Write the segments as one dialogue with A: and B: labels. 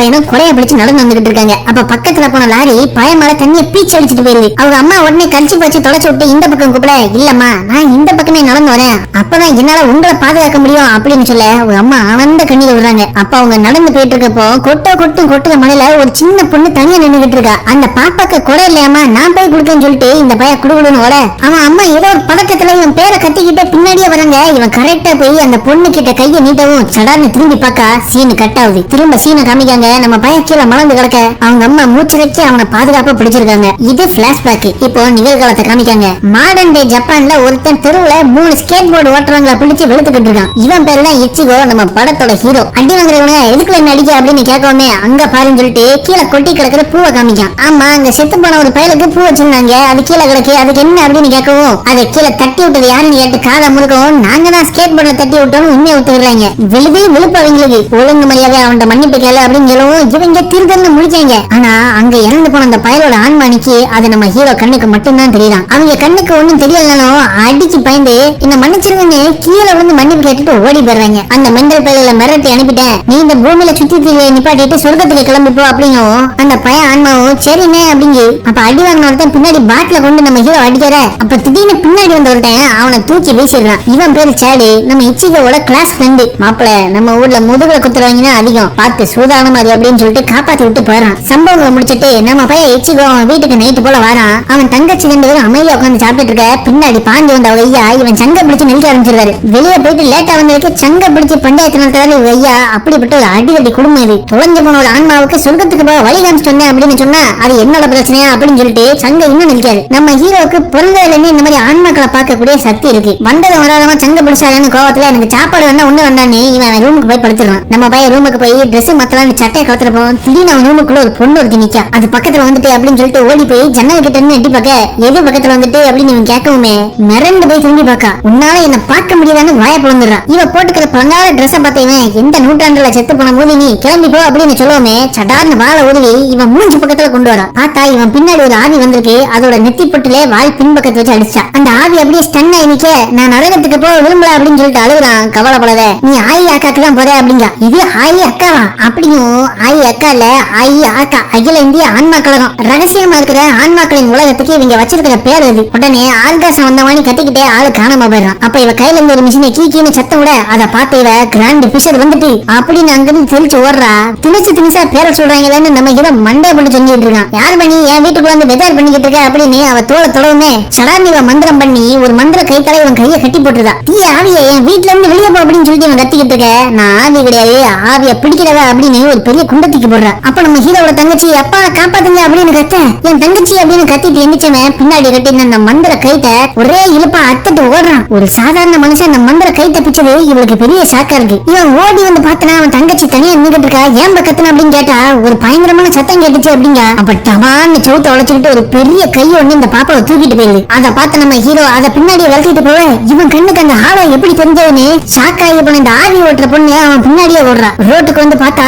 A: பையனும் கொலைய பிடிச்சு நடந்து வந்துகிட்டு இருக்காங்க. அப்ப பக்கத்துல போன லாரி பயமால தண்ணிய பீச்சு அடிச்சிட்டு போயிருது. அவங்க அம்மா உடனே கழிச்சு வச்சு தொலைச்சு விட்டு இந்த பக்கம் கூப்பிட இல்லம்மா நான் இந்த பக்கமே நடந்து வரேன். அப்பதான் என்னால உங்களை பாதுகாக்க முடியும் அப்படின்னு சொல்ல அவங்க அம்மா ஆனந்த கண்ணீர் விடுறாங்க. அப்ப அவங்க நடந்து போயிட்டு இருக்கப்போ கொட்ட கொட்டும் கொட்டுற மலையில ஒரு சின்ன பொண்ணு தனியா நின்னுகிட்டு இருக்கா. அந்த பாப்பாக்கு கொடை இல்லையாமா நான் போய் கொடுக்கேன்னு சொல்லிட்டு இந்த பைய குடுகுடுன்னு ஓட. அவன் அம்மா ஏதோ ஒரு பதக்கத்துல இவன் பேரை கத்திக்கிட்டு பின்னாடியே வராங்க. இவன் கரெக்டா போய் அந்த பொண்ணு கிட்ட கையை நீட்டவும் சடார்னு திரும்பி பார்க்க சீனு கட் ஆகுது. திரும்ப சீனை காமிக்காங்க. நம்ம பையன் கீழே மலர்ந்து கிடக்க அவங்க அம்மா மூச்சு வச்சு அவனை பாதுகாப்பா பிடிச்சிருக்காங்க. இது பிளாஷ்பேக் இப்போ நிகழ்காலத்தை காமிக்காங்க. மாடர்ன் டே ஜப்பான்ல ஒருத்தன் தெருவுல மூணு ஸ்கேட் போர்டு ஓட்டுறவங்கள பிடிச்சு வெளுத்துக்கிட்டு இருக்கான். இவன் பேர் தான் இச்சிகோ நம்ம படத்தோட ஹீரோ அடி வாங்குறவங்க எதுக்குள்ள என்ன அடிக்க? அப்படின்னு கேட்கவுமே அங்க பாருன்னு சொல்லிட்டு கீழே கொட்டி கிடக்குற பூவை காமிக்கான். ஆமா அங்க செத்து போன ஒரு பயலுக்கு பூ வச்சிருந்தாங்க. அது கீழே கிடக்கு. அதுக்கு என்ன அப்படின்னு கேட்கவும் அதை கீழே தட்டி விட்டது யாருன்னு கேட்டு காதை முழுக்கவும் நாங்க தான் ஸ்கேட் போர்டை தட்டி விட்டோம்னு உண்மையை விட்டுறாங்க விழுது விழுப்பவங்களுக்கு ஒழுங்கு மரியாதை அவன் மன்னிப்பு கேளு அப்படின்னு சொல்லவும் இவங்க திருத்தன்னு முடிச்சாங்க ஆனா அங்க இறந்து போன அந்த பயலோட ஆண்மானிக்கு அது நம்ம ஹீரோ கண்ணுக்கு மட்டும்தான் தெரியுதான். அவங்க கண்ணுக்கு ஒண்ணும் தெரியலனாலும் அடிச்சு பயந்து என்ன மன்னிச்சிருங்கன்னு கீழே விழுந்து மன்னிப்பு கேட்டுட்டு ஓடி போயிடுறாங்க. அந்த மெண்டல் பயல மிரட்டி அனுப்பிட்டேன். நீ இந்த பூமியில சுத்தி தீ- நிப்பாட்டிட்டு சொர்க்கத்துக்கு கிளம்பி போ அப்படிங்கவும் அந்த பையன் ஆன்மாவும் சரிண்ணே அப்படிங்கி. அப்ப அடி வாங்கின ஒருத்தன் பின்னாடி பாட்டில கொண்டு நம்ம ஹீரோ அடிக்கிற அப்ப திடீர்னு பின்னாடி வந்த ஒருத்தன் அவனை தூக்கி வீசிடுறான். இவன் பேரு சாடி. நம்ம இச்சிகோட கிளாஸ் ஃப்ரெண்டு மாப்பிள நம்ம ஊர்ல முதுகுல குத்துறவங்கன்னா அதிகம். பார்த்து சூதானம் மாதிரி அப்படின்னு சொல்லிட்டு காப்பாத்தி விட்டு போயிடறான் சம்பவங்களை முடிச்சிட்டு நம்ம பையன் எச்சிகோ அவன் வீட்டுக்கு நைட்டு போல வரான். அவன் தங்கச்சி ரெண்டு பேரும் அமைதியா உட்காந்து சாப்பிட்டு இருக்க. பின்னாடி பாஞ்சு வந்த அவங்க ஐயா இவன் சங்க பிடிச்சு நெல்க ஆரம்பிச்சிருவாரு வெளியே போயிட்டு லேட்டா வந்ததுக்கு சங்க பிடிச்சு பஞ்சாயத்து நடத்தாரு இவங்க ஐயா. அப்படிப்பட்ட ஒரு அடிதடி குடும்பம் இது. தொலைஞ்சு போன ஒரு ஆன்மாவுக்கு சொர்க்கத்துக்கு போக வழி காமிச்சு வந்தேன் அப்படின்னு சொன்னா அது என்னோட பிரச்சனையா அப்படின்னு சொல்லிட்டு சங்க இன்னும் நிற்காது. நம்ம ஹீரோவுக்கு பிறந்ததுல இருந்து இந்த மாதிரி ஆன்மாக்களை பார்க்கக்கூடிய சக்தி இருக்கு. வந்தது வராதமா சங்க பிடிச்சாருன்னு கோவத்துல எனக்கு சாப்பாடு வேணா ஒண்ணு வேண்டான்னு இவன் ரூமுக்கு போய் படுத்துருவான் நம்ம பையன் ரூமுக்கு போய் ட்ரெஸ் மத்தலாம் சட்டை மத்தலாம்னு சட்டையை திடீர்னு அவன் ரூமுக்குள்ள ஒரு பொண்ணு ஒருத்தி நிக்கா. அது பக்கத்துல வந்துட்டு அப்படின்னு சொல்லிட்டு ஓடி போய் ஜன்னல் கிட்ட இருந்து எட்டி பார்க்க எது பக்கத்துல வந்துட்டு அப்படின்னு இவன் கேட்கவுமே மிரண்டு போய் திரும்பி பார்க்கா. உன்னால என்ன பார்க்க முடியாதான்னு வாய பிளந்துடுறான் இவ போட்டுக்கிற பங்காள ட்ரெஸ் பார்த்தவன் எந்த நூற்றாண்டுல செத்து போன போது நீ கிளம்பி போ அப்படின்னு சொல்லுவோமே சடார்னு வாழ உருவி இவன் மூஞ்சி பக்கத்துல கொண்டு வரான் பார்த்தா இவன் பின்னாடி ஒரு ஆவி வந்திருக்கு. அதோட நெத்தி பொட்டுல வாய் பின்பக்கத்தை வச்சு அடிச்சா. அந்த ஆவி அப்படியே ஸ்டன் ஆகி நிக்க. நான் நரகத்துக்கு போக விரும்பல அப்படின்னு சொல்லிட்டு அழுகுறான் கவலைப்படாத. நீ ஆயி அக்காக்கு தான் போற அப்படிங்க. இது ஆயி அக்காவா? அப்படியும் ஆயி அக்கா இல்ல ஆயி ஆக்கா அகில இந்திய ஆன்மா கழகம். ரகசியமா இருக்கிற ஆன்மாக்களின் உலகத்துக்கு இவங்க வச்சிருக்கிற பேர் அது. உடனே ஆல்காசம் வந்தவனி கட்டிக்கிட்டே ஆளு காணாம போயிடறான். அப்ப இவ கையில இருந்து ஒரு மிஷினை கீ கீனு சத்தம் விட அதை பார்த்து இவ கிராண்ட் பிஷர் வந்துட்டு அப்படின்னு அங்கிருந்து தெளிச்சு ஓடுறா. திணிச்சு திணிச்சா பேரை சொல்றாங்களேன்னு நம்ம இவன் மண்டை பண்ணி சொல்லிட்டு இருக்கான். யார் பண்ணி என் வீட்டுக்குள்ள வந்து பெஜார் பண்ணிக்கிட்டு இருக்க? அப்படின்னு அவ தோலை தொடவுமே சடார்னு மந்திரம் பண்ணி ஒரு மந்திர கைத்தால இவன் கையை கட்டி போட்டுருதா. தீ ஆவிய என் வீட்டுல இருந்து வெளியே போ அப்படின்னு சொல்லிட்டு இவன் கத்திக்கிட்டு இருக்க. நான் ஆவி கிடையாது ஆவிய பிடிக்கிறதா அப்படின்னு ஒரு பெரிய குண்டத்திக்கு போடுறா அப்ப நம்ம ஹீரோட தங்கச்சி அப்பா காப்பாத்துங்க அப்படின்னு கத்த என் தங்கச்சி அப்படின்னு கத்திட்டு எந்திரிச்சவன் பின்னாடி கட்டின அந்த மந்திர கைத்தை ஒரே இழுப்பா அத்தட்டு ஓடுறான். ஒரு சாதாரண மனுஷன் அந்த மந்திர கைத்தை பிச்சது இவளுக்கு பெரிய ஷாக்கா இருக்கு. இவன் ஓடி வந்து பார்த்தனா அவன் தங்கச்சி தனியா நின்றுட்டு இருக்கா? ஏன் பக்கத்துல அப்படின்னு கேட்டா ஒரு பயங்கரமான சத்தம் கேட்டுச்சு அப்படிங்க. அப்ப டமான்னு சவுத்த உழைச்சுக்கிட்டு ஒரு பெரிய கை ஒண்ணு இந்த பாப்பாவை தூக்கிட்டு போயிரு அதை பார்த்து நம்ம ஹீரோ அதை பின்னாடி விளக்கிட்டு போவ இவன் கண்ணுக்கு அந்த ஆளை எப்படி தெரிஞ்சதுன்னு ஷாக்காகி போன இந்த ஆவி ஓட்டுற பொண்ணு அவன் பின்னாடியே ஓடுறான் ரோட்டுக்கு வந்து பார்த்தா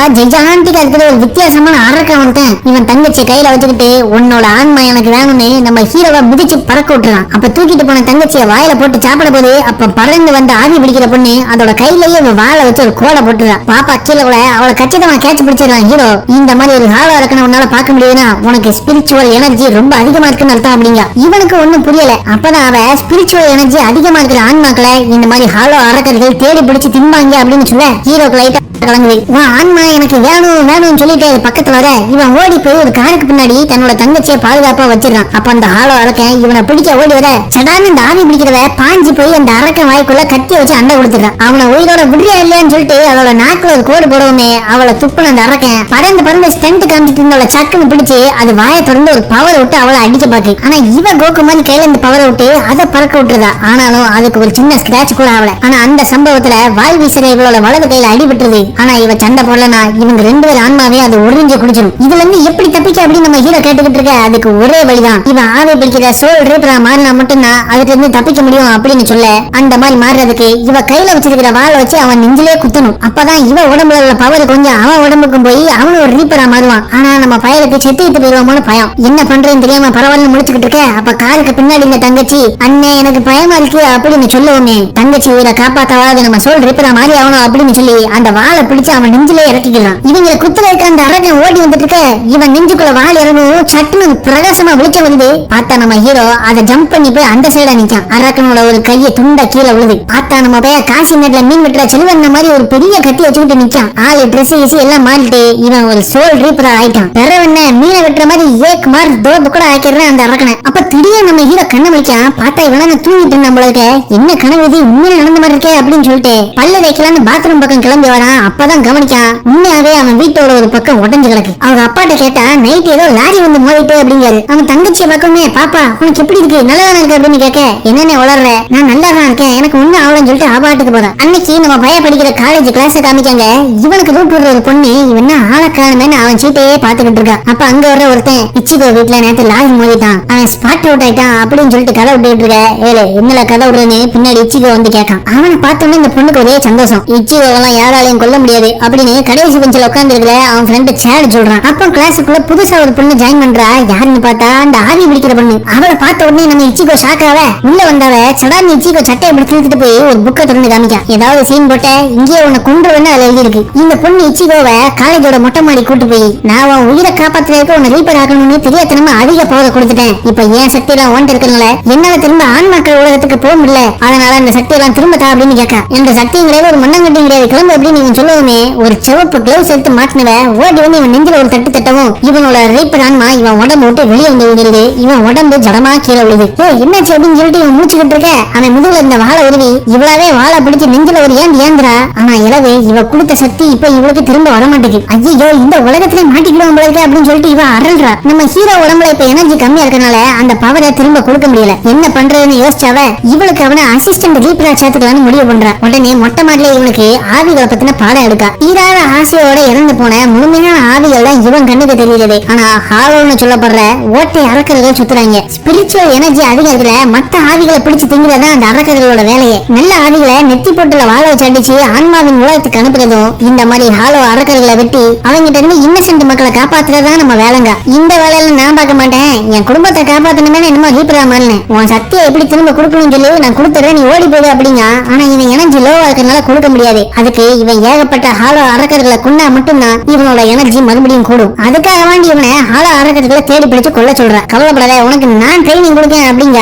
A: ஜெஜாண்டிக்கா இருக்கிற ஒரு வித்தியாசமான அரக்க வந்துட்டேன். இவன் தங்கச்சி கையில வச்சுக்கிட்டு உன்னோட ஆன்மா எனக்கு வேணும்னு நம்ம ஹீரோவை மிதிச்சு பறக்க விட்டுறான். அப்ப தூக்கிட்டு போன தங்கச்சியை வாயில போட்டு சாப்பிட போது அப்ப பறந்து வந்த ஆவி பிடிக்கிற பொண்ணு அதோட கையிலேயே இவன் வாழை வச்சு ஒரு கோலை போட்டுறான் பாப்பா கீழே கூட அவளை கச்சிதமா கேட்ச் பிடிச்சிருவான் ஹீரோ இந்த மாதிரி ஒரு ஹாலோ இருக்கணும் உன்னால பார்க்க முடியுதுன்னா உனக்கு ஸ்பிரிச்சுவல் எனர்ஜி ரொம்ப அதிகமா இருக்குன்னு அர்த்தம் அப்படிங்க. இவனுக்கு ஒண்ணும் புரியல. அப்பதான் அவ ஸ்பிரிச்சுவல் எனர்ஜி அதிகமா இருக்கிற ஆன்மாக்களை இந்த மாதிரி ஹாலோ அரக்கர்கள் தேடி பிடிச்சு திம்பாங்க அப்படின்னு சொல்ல ஹீரோக்கு லைட்டா தொடங்குது உன் ஆன்மா எனக்கு வேணும் வேணும்னு சொல்லிட்டு பக்கத்துல வர இவன் ஓடி போய் ஒரு காருக்கு பின்னாடி தன்னோட தங்கச்சியை பாதுகாப்பா வச்சிருக்கான் அப்ப அந்த ஆளோ அரக்கன் இவனை பிடிக்க ஓடி வர சடான்னு இந்த ஆவி பிடிக்கிறவ பாஞ்சு போய் அந்த அரக்கன் வாய்க்குள்ள கத்தி வச்சு அண்டை கொடுத்துட்டான் அவனை உயிரோட விடுறியா இல்லையான்னு சொல்லிட்டு அவளோட நாக்குல ஒரு கோடு போடவுமே அவளை துப்புன அந்த அரக்கன் பறந்து பறந்து ஸ்டண்ட் காமிச்சிட்டு இருந்தவளை சக்குன்னு பிடிச்சு அது வாயை திறந்து ஒரு பவர் விட்டு அவளை அடிக்க பாக்கு ஆனா இவ கோக்கு மாதிரி கையில இந்த பவரை விட்டு அதை பறக்க விட்டுறதா? ஆனாலும் அதுக்கு ஒரு சின்ன ஸ்கிராச் கூட ஆகல. ஆனா அந்த சம்பவத்துல வாய் வீசுற இவளோட வலது கையில அடிபட்டுருது. ஆனா இவ சண்டை போடலனா இவங்க ரெண்டு பேர் ஆன்மாவே அது ஒழிஞ்சு குடிச்சிடும் இதுல இருந்து எப்படி தப்பிக்க அப்படின்னு நம்ம ஹீரோ கேட்டுக்கிட்டு இருக்க அதுக்கு ஒரே வழிதான். இவன் ஆவி பிடிக்கிற சோல் ரேப்பரா மாறினா மட்டும்தான் அதுல இருந்து தப்பிக்க முடியும் அப்படின்னு சொல்ல அந்த மாதிரி மாறுறதுக்கு இவ கையில வச்சிருக்கிற வாளை வச்சு அவன் நெஞ்சிலே குத்தணும். அப்பதான் இவ உடம்புல உள்ள பவர் கொஞ்சம் அவன் உடம்புக்கும் போய் அவன் ஒரு ரீப்பரா மாறுவான். ஆனா நம்ம பயலுக்கு செத்துக்கிட்டு போயிருவோமோன்னு பயம். என்ன பண்றேன்னு தெரியாம பரவாயில்ல முடிச்சுக்கிட்டு இருக்க அப்ப காருக்கு பின்னாடி இந்த தங்கச்சி அண்ணே எனக்கு பயமா இருக்கு அப்படின்னு சொல்லுவோமே தங்கச்சி உயிரை காப்பாத்தவாது நம்ம சோல் ரீப்பரா மாறி ஆகணும் அப்படின்னு சொல்லி அந்த வாளை வாழை பிடிச்சு அவன் நெஞ்சிலே இறக்கிக்கலாம். இவங்களை குத்துல இருக்க அந்த அரகன் ஓடி வந்துட்டு இருக்க இவன் நெஞ்சுக்குள்ள வாள் இறங்கும் சட்டுன்னு பிரகாசமா விழிக்க வந்து பார்த்தா நம்ம ஹீரோ அதை ஜம்ப் பண்ணி போய் அந்த சைடா நிக்கான் அரக்கனோட ஒரு கையை துண்டா கீழே விழுது. பார்த்தா நம்ம போய் காசி நெட்ல மீன் வெட்டுற செல்வன் மாதிரி ஒரு பெரிய கட்டி வச்சுக்கிட்டு நிக்கான் ஆளு ட்ரெஸ் ஈசி எல்லாம் மாறிட்டு இவன் ஒரு சோல் ரீப்பரா ஆயிட்டான். பெறவன மீனை வெட்டுற மாதிரி ஏக் மார் தோப்பு கூட ஆக்கிடுறேன் அந்த அரக்கனை. அப்ப திடீர்னு நம்ம ஹீரோ கண்ணை வலிக்கான் பார்த்தா இவன தூங்கிட்டு இருந்தான் என்ன கனவு இது? உண்மையில நடந்த மாதிரி இருக்கே அப்படின்னு சொல்லிட்டு பல்ல வைக்கலாம்னு பாத்ரூம் பக்கம் கிளம்பி வரான். அப்பதான் கவனிக்கான். உண்மையாவே அவன் வீட்டோட ஒரு பக்கம் உடஞ்சு கிடக்கு. அவங்க அப்பாட்ட கேட்டா நைட் ஏதோ லாரி வந்து மோதிட்டு அப்படிங்காரு அவன் தங்கச்சியை பக்கமே பாப்பா உனக்கு எப்படி இருக்கு? நல்லதானே இருக்கு? அப்படின்னு கேட்க என்னென்ன வளர்ற நான் நல்லா தான் இருக்கேன். எனக்கு ஒண்ணு ஆகலன்னு சொல்லிட்டு ஆபாட்டுக்கு போறான் அன்னைக்கு நம்ம பய படிக்கிற காலேஜ் கிளாஸ் காமிக்காங்க. இவனுக்கு ரூட் விடுற ஒரு பொண்ணு இவன் ஆள அவன் சீட்டையே பாத்துக்கிட்டு இருக்கான். அப்ப அங்க வர ஒருத்தன் இச்சிகோ வீட்டுல நேத்து லாரி மோதிட்டான். அவன் ஸ்பாட் அவுட் ஆயிட்டான் அப்படின்னு சொல்லிட்டு கதை விட்டுட்டு இருக்க. ஏழு என்னல கதை விடுறேன்னு பின்னாடி இச்சிகோ வந்து கேட்கான். அவனை பார்த்தோன்னே இந்த பொண்ணுக்கு ஒரே சந்தோஷம். இச்சிகோ எல்லாம் யாராலையும் கொல்ல முடியாது. அப்படின்னு கடைசி பெஞ்சில் உட்காந்து இருக்கிற அவன் ஃப்ரெண்டு சேர் சொல்றான். அப்போ கிளாஸுக்குள்ள புதுசா ஒரு பொண்ணு ஜாயின் பண்றா. யாருன்னு பார்த்தா அந்த ஆவி பிடிக்கிற பொண்ணு. அவளை பார்த்த உடனே நம்ம இச்சிக்கோ ஷாக் ஆவ. உள்ள வந்தவ சடார்னு இச்சிக்கோ சட்டையை இப்படி தூக்கிட்டு போய் ஒரு புக்கை திறந்து காமிக்கா. ஏதாவது சீன் போட்ட இங்கே உன்னை கொன்றுவன்னு அதுல எழுதி இருக்கு இந்த பொண்ணு இச்சிகோவை காலேஜோட மொட்டை மாடி கூட்டு போய் நான் அவன் உயிரை காப்பாத்துறதுக்கு உன்னை ரீப்பர் ஆகணும்னு தெரியாதனமா அதிக பவர் கொடுத்துட்டேன். இப்ப ஏன் சக்தி எல்லாம் ஓன்ட்டு இருக்கிறனால என்னால திரும்ப ஆண் மக்கள் உலகத்துக்கு போக முடியல. அதனால அந்த சக்தி எல்லாம் திரும்ப தா அப்படின்னு கேட்க. இந்த சக்தியும் கிடையாது ஒரு மண்ணங்கட்டியும் கிடையாது. கிளம்பு அப்படின்னு நீங்க உடனேயுமே ஒரு சிவப்பு கிளவுஸ் எடுத்து மாட்டினவ ஓடி வந்து இவன் நெஞ்சில ஒரு தட்டு தட்டவும் இவனோட ரீப்பர் ஆன்மா இவன் உடம்பு விட்டு வெளியே வந்து விழுகிறது. இவன் உடம்பு ஜடமா கீழே விழுது. ஏ என்னாச்சு அப்படின்னு சொல்லிட்டு இவன் மூச்சுக்கிட்டு இருக்க? அவன் முதுகுல இருந்த வாழை உருவி இவ்வளவே வாழை பிடிச்சு நெஞ்சில ஒரு ஏன் ஏந்திரா ஆனா இளவு இவ கொடுத்த சக்தி இப்ப இவளுக்கு திரும்ப வர மாட்டேங்குது ஐயோ இந்த உலகத்திலே மாட்டிக்கிடுவோம் உங்களுக்கு அப்படின்னு சொல்லிட்டு இவ அரள்றா. நம்ம ஹீரோ உடம்புல இப்ப எனர்ஜி கம்மியா இருக்கனால அந்த பவரை திரும்ப கொடுக்க முடியல. என்ன பண்றதுன்னு யோசிச்சாவ இவளுக்கு அவனை அசிஸ்டன்ட் ரீப்பரா சேர்த்துக்கலாம்னு முடிவு பண்றா. உடனே மொட்டை மாடல இவனுக்கு ஆவிகளை பத்தின பாடம் எடுக்கா. தீராத ஆசையோட இறந்து போன முழுமையான ஆவிகள் தான் இவன் கண்ணுக்கு தெரியுது. ஆனா ஹாலோன்னு சொல்லப்படுற ஓட்டை அரக்கர்கள் சுத்துறாங்க. ஸ்பிரிச்சுவல் எனர்ஜி அதிகத்துல மத்த ஆவிகளை பிடிச்சு திங்கிறதா அந்த அரக்கர்களோட வேலையே. நல்ல ஆவிகளை நெத்தி போட்டுல வாழ வச்சு அடிச்சு ஆன்மாவின் உலகத்துக்கு அனுப்புறதும் இந்த மாதிரி ஹாலோ அரக்கர்களை வெட்டி அவங்கிட்ட இருந்து இன்னசென்ட் மக்களை காப்பாத்துறதா நம்ம வேலைங்க. இந்த வேலையில நான் பார்க்க மாட்டேன். என் குடும்பத்தை காப்பாத்தணுமே என்னமோ ரீப்பரா மாறினேன் உன் சக்தியை எப்படி திரும்ப கொடுக்கணும்னு சொல்லி நான் கொடுத்துறேன் நீ ஓடி போயிடு அப்படிங்க. ஆனா இவன் எனர்ஜி லோவா இருக்கிறதுனால கொடுக்க முடியாது. அதுக்கு இவன் ஏகப்பட்ட ஹாலோ அரக்கர்களை கொண்டா மட்டும்தான் இவனோட எனர்ஜி மறுபடியும் கூடும். அதுக்காக வேண்டி இவனை ஹாலோ அரக்கர்களை தேடி பிடிச்சு கொல்ல சொல்றேன் கவலைப்படாத உனக்கு நான் ட்ரைனிங் கொடுக்கேன் அப்படிங்க.